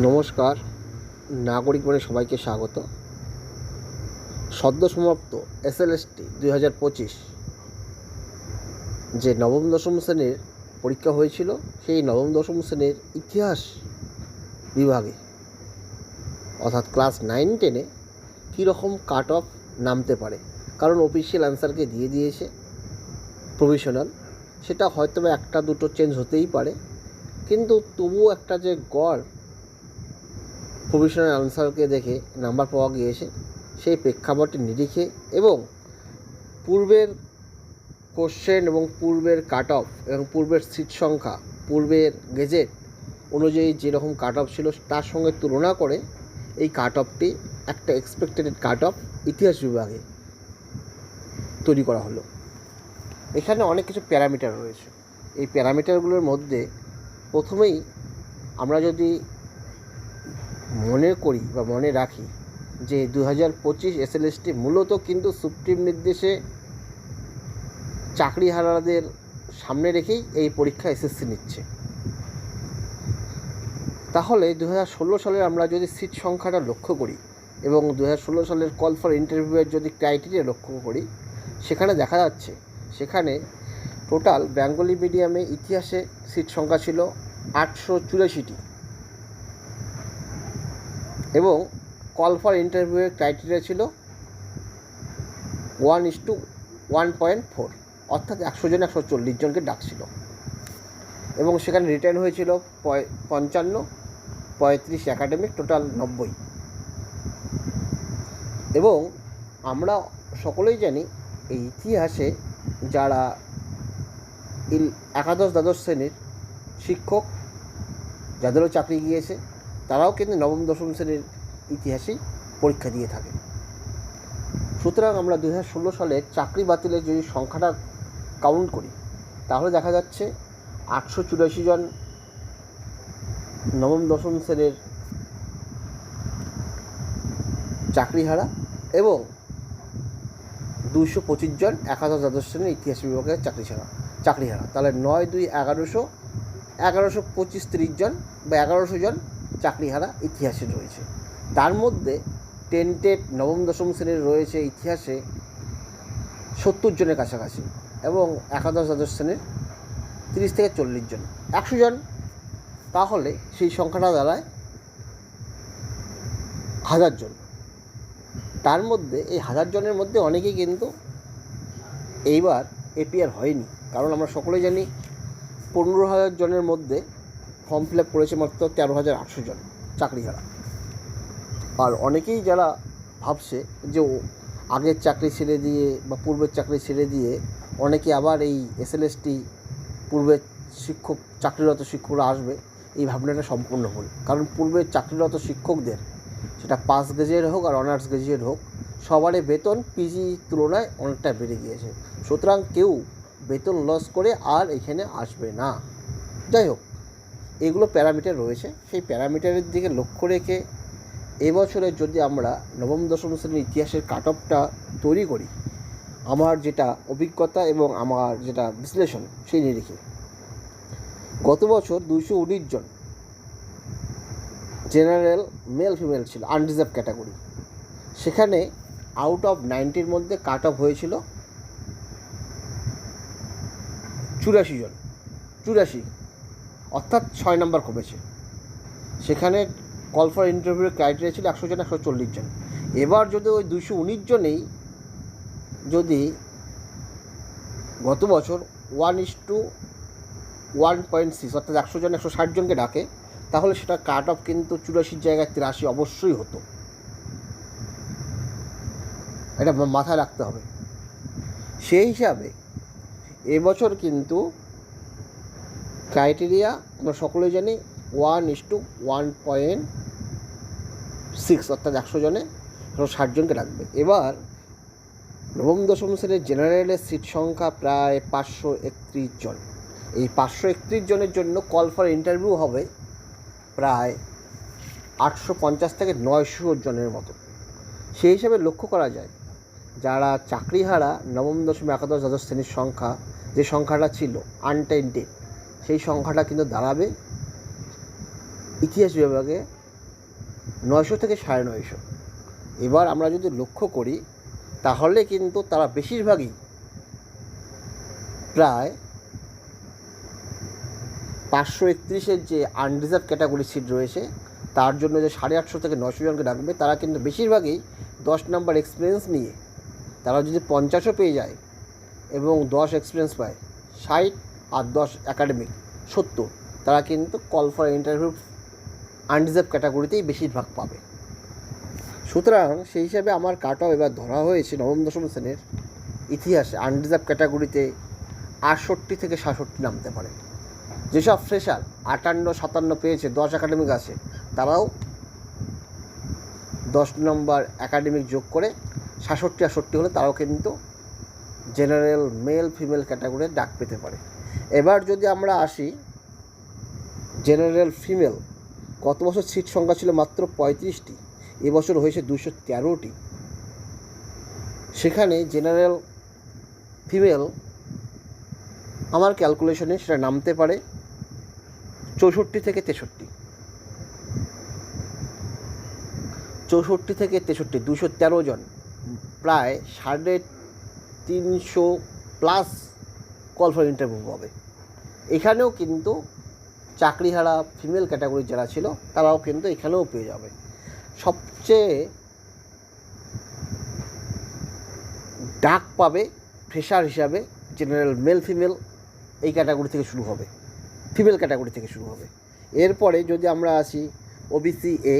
নমস্কার। নাগরিক বনে সবাইকে স্বাগত। সদ্য সমাপ্ত এস এসএলএসটি দুই হাজার পঁচিশ যে নবম দশম শ্রেণির পরীক্ষা হয়েছিল, সেই নবম দশম শ্রেণির ইতিহাস বিভাগে, অর্থাৎ ক্লাস নাইন টেনে কীরকম কাট অফ নামতে পারে? কারণ অফিসিয়াল অ্যান্সারকে দিয়ে দিয়েছে প্রভিশনাল সেটা হয়তো একটা দুটো চেঞ্জ হতেই পারে, কিন্তু তবুও একটা যে গড় প্রভিশনাল আনসারকে দেখে নাম্বার পাওয়া গিয়েছে। সেই প্রেক্ষাপটের নিরিখে এবং পূর্বের কোশ্চেন এবং পূর্বের কাট অফ এবং পূর্বের সিট সংখ্যা, পূর্বের গেজেট অনুযায়ী যেরকম কাট অফ ছিল তার সঙ্গে তুলনা করে এই কাট অফটি একটা এক্সপেক্টেড কাট অফ ইতিহাস বিভাগে তৈরি করা হলো। এখানে অনেক কিছু প্যারামিটার রয়েছে। এই প্যারামিটারগুলোর মধ্যে প্রথমেই আমরা যদি মনে করি বা মনে রাখি যে দু হাজার পঁচিশ এসএলএসটি মূলত কিন্তু সুপ্রিম নির্দেশে চাকরিহারাদের সামনে রেখেই এই পরীক্ষা এসএসসি নিচ্ছে। তাহলে দু হাজার ষোলো সালের আমরা যদি সিট সংখ্যাটা লক্ষ্য করি এবং দু হাজার ষোলো সালের কল ফর ইন্টারভিউয়ের যদি ক্রাইটেরিয়া লক্ষ্য করি, সেখানে দেখা যাচ্ছে সেখানে টোটাল বেঙ্গলি মিডিয়ামে ইতিহাসে সিট সংখ্যা ছিল আটশো চুরাশিটি। এবং কল ফর ইন্টারভিউয়ের ক্রাইটেরিয়া ছিল one is to one point four অর্থাৎ একশো জন একশো চল্লিশ জনকে ডাকছিল। এবং সেখানে রিটার্ন হয়েছিল পঞ্চান্ন, পঁয়ত্রিশ একাডেমিক টোটাল নব্বই। এবং আমরা সকলেই জানি এই ইতিহাসে যারা একাদশ দ্বাদশ শ্রেণির শিক্ষক, যাদেরও চাকরি গিয়েছে তারাও কিন্তু নবম, দশম শ্রেণির ইতিহাসেই পরীক্ষা দিয়ে থাকে। সুতরাং আমরা দু হাজার ষোলো সালে চাকরি বাতিলের যদি সংখ্যাটা কাউন্ট করি, তাহলে দেখা যাচ্ছে আটশো চুরাশি জন নবম, দশম শ্রেণির চাকরিহারা এবং দুশো পঁচিশ জন একাদশ, দ্বাদশ শ্রেণির ইতিহাস বিভাগের চাকরি ছাড়া চাকরিহারা। তাহলে নয় দুই এগারোশো এগারোশো পঁচিশ তিরিশ জন বা এগারোশো জন চাকরিহারা ইতিহাসে রয়েছে। তার মধ্যে টেন্টেড নবম দশম শ্রেণির রয়েছে ইতিহাসে সত্তর জনের কাছাকাছি এবং একাদশ দ্বাদশ শ্রেণির তিরিশ থেকে চল্লিশ জন। একশো জন, তাহলে সেই সংখ্যাটা দাঁড়ায় হাজার জন। তার মধ্যে এই হাজার জনের মধ্যে অনেকেই কিন্তু এইবার এপিআর হয়নি। কারণ আমরা সকলে জানি পনেরো হাজার জনের মধ্যে ফর্ম ফিল আপ করেছে মাত্র তেরো হাজার আটশো জন চাকরিহারা। আর অনেকেই যারা ভাবছে যে ও আগের চাকরি ছেড়ে দিয়ে বা পূর্বের চাকরি ছেড়ে দিয়ে অনেকে আবার এই এসএলএসটি পূর্বের শিক্ষক, চাকরিরত শিক্ষকরা আসবে, এই ভাবনাটা সম্পূর্ণ ভুল। কারণ পূর্বের চাকরিরত শিক্ষকদের, সেটা পাস গেজের হোক আর অনার্স গেজের হোক, সবারই বেতন পিজি তুলনায় অনেকটা বেড়ে গিয়েছে। সুতরাং কেউ বেতন লস করে আর এখানে আসবে না। যাই হোক এগুলো প্যারামিটার রয়েছে। সেই প্যারামিটারের দিকে লক্ষ্য রেখে এবছরে যদি আমরা নবম, দশম শ্রেণির ইতিহাসের কাট অফটা তৈরি করি, আমার যেটা অভিজ্ঞতা এবং আমার যেটা বিশ্লেষণ সেই নিরিখে গত বছর দুশো উনিশ জন জেনারেল মেল, ফিমেল ছিল আনরিজার্ভ ক্যাটাগরি সেখানে আউট অফ নাইনটির মধ্যে কাট অফ হয়েছিল চুরাশি জন, চুরাশি অর্থাৎ ছয় নম্বর কমেছে। সেখানে কল ফর ইন্টারভিউর ক্রাইটেরিয়া ছিল একশো জন, একশো চল্লিশ জন। এবার যদি ওই দুশো উনিশ জনেই যদি গত বছর one is to one point six অর্থাৎ একশো জন, একশো ষাট জনকে ডাকে, তাহলে সেটা কাট অফ কিন্তু চুরাশির জায়গায় তিরাশি অবশ্যই হতো। এটা মাথায় রাখতে হবে। সেই হিসাবে এবছর কিন্তু ক্রাইটেরিয়া আমরা সকলেই জানি one is to one point six অর্থাৎ একশো জনে, একশো ষাট জনকে রাখবে। এবার নবম, দশম শ্রেণির জেনারেলের সিট সংখ্যা প্রায় পাঁচশো একত্রিশ জন। এই পাঁচশো একত্রিশ জনের জন্য কল ফর ইন্টারভিউ হবে প্রায় আটশো পঞ্চাশ থেকে নয়শো জনের মতো। সেই হিসাবে লক্ষ্য করা যায়, যারা চাকরিহারা নবম, দশম, একাদশ, দ্বাদশ শ্রেণির সংখ্যা, যে সংখ্যাটা ছিল আনটেন্টেড সেই সংখ্যাটা কিন্তু দাঁড়াবে ইতিহাস বিভাগে নয়শো থেকে সাড়ে নয়শো। এবার আমরা যদি লক্ষ্য করি, তাহলে কিন্তু তারা বেশিরভাগই প্রায় পাঁচশো একত্রিশের যে আনরিজার্ভ ক্যাটাগরি সিট রয়েছে, তার জন্য যে সাড়ে আটশো থেকে নশো জনকে ডাকবে, তারা কিন্তু বেশিরভাগই দশ নাম্বার এক্সপিরিয়েন্স নিয়ে, তারা যদি পঞ্চাশও পেয়ে যায় এবং দশ এক্সপিরিয়েন্স পায়, ষাট আর দশ একাডেমিক সত্তর। তারা কিন্তু কল ফর ইন্টারভিউ আনরিজার্ভ ক্যাটাগরিতেই বেশিরভাগ পাবে। সুতরাং সেই হিসাবে আমার কাট অফ এবার ধরা হয়েছে নবম, দশম শ্রেণির ইতিহাসে আনরিজার্ভ ক্যাটাগরিতে আটষট্টি থেকে সাতষট্টি নামতে পারে। যেসব ফ্রেশার আটান্ন, সাতান্ন পেয়েছে, দশ একাডেমিক আছে, তারাও দশ নম্বর একাডেমিক যোগ করে সাতষট্টি, আটষট্টি হলে তারাও কিন্তু জেনারেল মেল ফিমেল ক্যাটাগরির ডাক পেতে পারে। এবার যদি আমরা আসি জেনারেল ফিমেল গত বছর সিট সংখ্যা ছিল মাত্র পঁয়ত্রিশটি, এবছর হয়েছে দুশো তেরোটি। সেখানে জেনারেল ফিমেল আমার ক্যালকুলেশনে সেটা নামতে পারে চৌষট্টি থেকে তেষট্টি। চৌষট্টি থেকে তেষট্টি দুশো তেরো জন, প্রায় সাড়ে তিনশো প্লাস কল ফর ইন্টারভিউ পাবে এখানেও কিন্তু চাকরিহারা ফিমেল ক্যাটাগরির যারা ছিল, তারাও কিন্তু এখানেও পেয়ে যাবে। সবচেয়ে ডাক পাবে ফ্রেশার হিসাবে জেনারেল মেল ফিমেল এই ক্যাটাগরি থেকে শুরু হবে ফিমেল ক্যাটাগরি থেকে শুরু হবে। এরপরে যদি আমরা আসি ওবিসি এ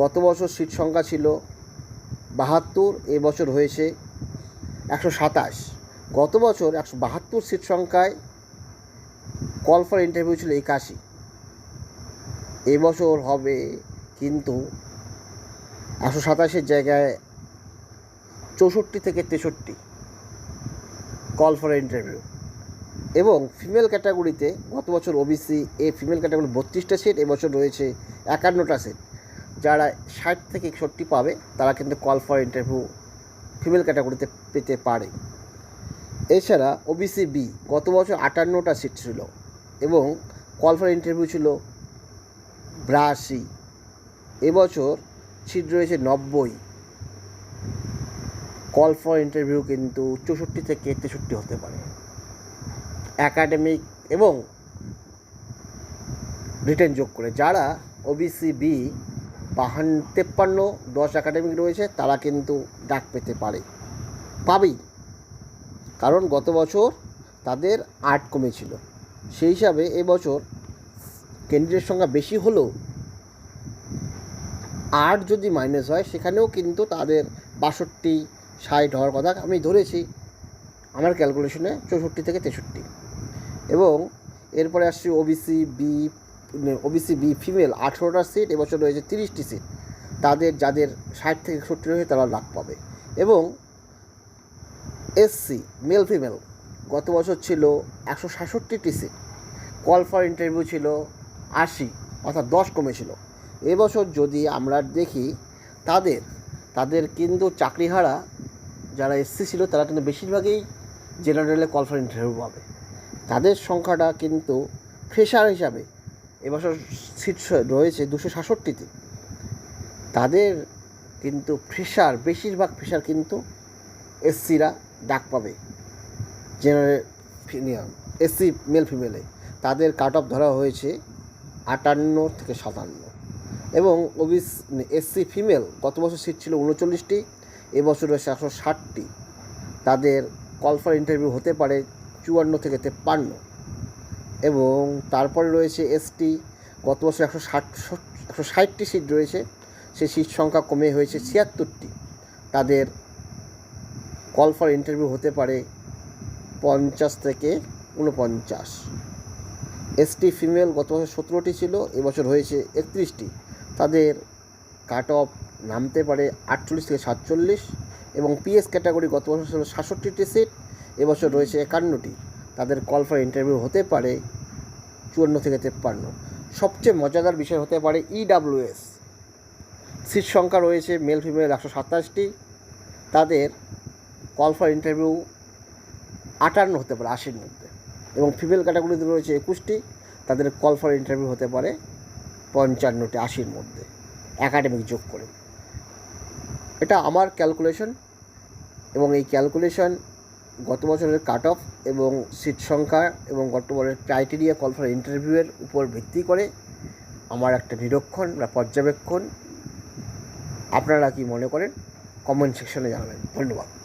গত বছর সিট সংখ্যা ছিল বাহাত্তর এবছর হয়েছে একশো সাতাশ। গত বছর একশো বাহাত্তর সিট সংখ্যায় কল ফর ইন্টারভিউ ছিল একাশি। এবছর হবে কিন্তু একশো সাতাশের জায়গায় চৌষট্টি থেকে তেষট্টি কল ফর ইন্টারভিউ এবং ফিমেল ক্যাটাগরিতে গত বছর ওবিসি এ ফিমেল ক্যাটাগরি বত্রিশটা সিট এবছর রয়েছে একান্নটা সিট যারা ষাট থেকে একষট্টি পাবে, তারা কিন্তু কল ফর ইন্টারভিউ ফিমেল ক্যাটাগরিতে পেতে পারে। এছাড়া ওবিসি বি গত বছর আটান্নটা সিট ছিল এবং কল ফর ইন্টারভিউ ছিল বিরাশি। এবছর সিট রয়েছে নব্বই। কল ফর ইন্টারভিউ কিন্তু চৌষট্টি থেকে তেষট্টি হতে পারে। একাডেমিক এবং রিটেন যোগ করে যারা ওবিসি বি বাহান, তেপ্পান্ন, দশ একাডেমিক রয়েছে, তারা কিন্তু ডাক পেতে পারে। পাবেই কারণ গত বছর তাদের আট কমেছিল। সেই হিসাবে এবছর কেন্দ্রের সংখ্যা বেশি হলেও আট যদি মাইনাস হয়, সেখানেও কিন্তু তাদের বাষট্টি, ষাট হওয়ার কথা আমি ধরেছি। আমার ক্যালকুলেশনে চৌষট্টি থেকে তেষট্টি। এবং এরপরে আসছি OBC B OBC B female আঠেরোটা সিট এবছর রয়েছে তিরিশটি সিট তাদের, যাদের ষাট থেকে একষট্টি রয়েছে, তারা লাভ পাবে। এবং এসসি মেল ফিমেল গত বছর ছিল একশো সাতষট্টিটি সিট কল ফর ইন্টারভিউ ছিল আশি, অর্থাৎ দশ কমেছিল। এবছর যদি আমরা দেখি তাদের তাদের কিন্তু চাকরিহারা যারা এসসি ছিল তারা কিন্তু বেশিরভাগই জেনারেলে কল ফর ইন্টারভিউ পাবে। তাদের সংখ্যাটা কিন্তু ফ্রেশার হিসাবে এবছর সিট রয়েছে দুশো সাতষট্টিতে তাদের কিন্তু ফ্রেশার বেশিরভাগ ফ্রেশার কিন্তু এসসিরা ডাক পাবে। জেনারেল এসসি মেল ফিমেলে তাদের কাট অফ ধরা হয়েছে আটান্ন থেকে সাতান্ন। এবং ওবিস এসসি ফিমেল গত বছর সিট ছিল উনচল্লিশটি এবছর রয়েছে একশো ষাটটি। তাদের কল ফর ইন্টারভিউ হতে পারে চুয়ান্ন থেকে তেপ্পান্ন। এবং তারপরে রয়েছে এসটি গত বছর একশো ষাট, একশো ষাটটি সিট রয়েছে। সেই সিট সংখ্যা কমে হয়েছে ছিয়াত্তরটি। তাদের কল ফর ইন্টারভিউ হতে পারে পঞ্চাশ থেকে উনপঞ্চাশ এসটি ফিমেল গত বছর সতেরোটি ছিল, এবছর হয়েছে একত্রিশটি। তাদের কাট অফ নামতে পারে আটচল্লিশ থেকে সাতচল্লিশ এবং পিএস ক্যাটাগরি গত বছর ছিল সাতষট্টিটি সিট, এবছর রয়েছে একান্নটি। তাদের কল ফর ইন্টারভিউ হতে পারে চুয়ান্ন থেকে তেপ্পান্ন। সবচেয়ে মজাদার বিষয় হতে পারে ইডাব্লিউএস সিট সংখ্যা রয়েছে মেল ফিমেল একশো সাতাশটি। তাদের কল ফর ইন্টারভিউ আটান্ন হতে পারে, আশির মধ্যে। এবং ফিমেল ক্যাটাগরিতে রয়েছে একুশটি, তাদের কল ফর ইন্টারভিউ হতে পারে পঞ্চান্নটি, আশির মধ্যে। অ্যাকাডেমিক যোগ করে। এটা আমার ক্যালকুলেশন এবং এই ক্যালকুলেশন গত বছরের কাট অফ এবং সিট সংখ্যা এবং গত বছরের ক্রাইটেরিয়া কল ফর ইন্টারভিউয়ের উপর ভিত্তি করে আমার একটা নিরীক্ষণ বা পর্যবেক্ষণ। আপনারা কি মনে করেন? কমেন্ট সেকশনে জানাবেন। ধন্যবাদ।